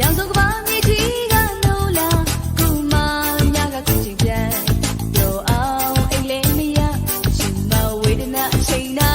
ရောင်စုံကဘာမြေကြီးကနိုးလာကုမာညကခုချိန်ပြန်ပြောအောင်အိတ်လေးမရရှင်မဝေဒနာချိန်နာ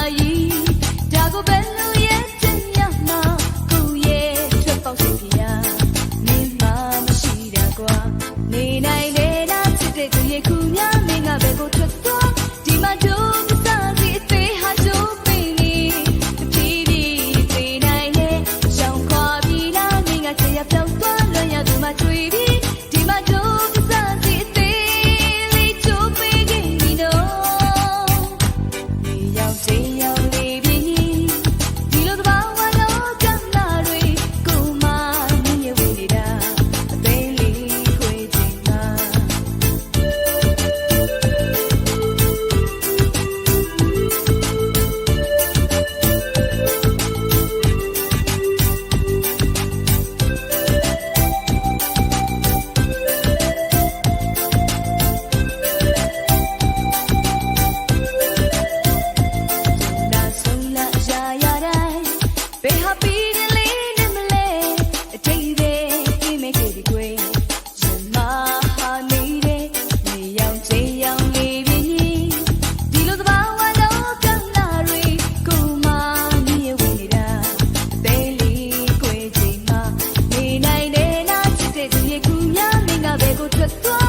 వెగుచుతో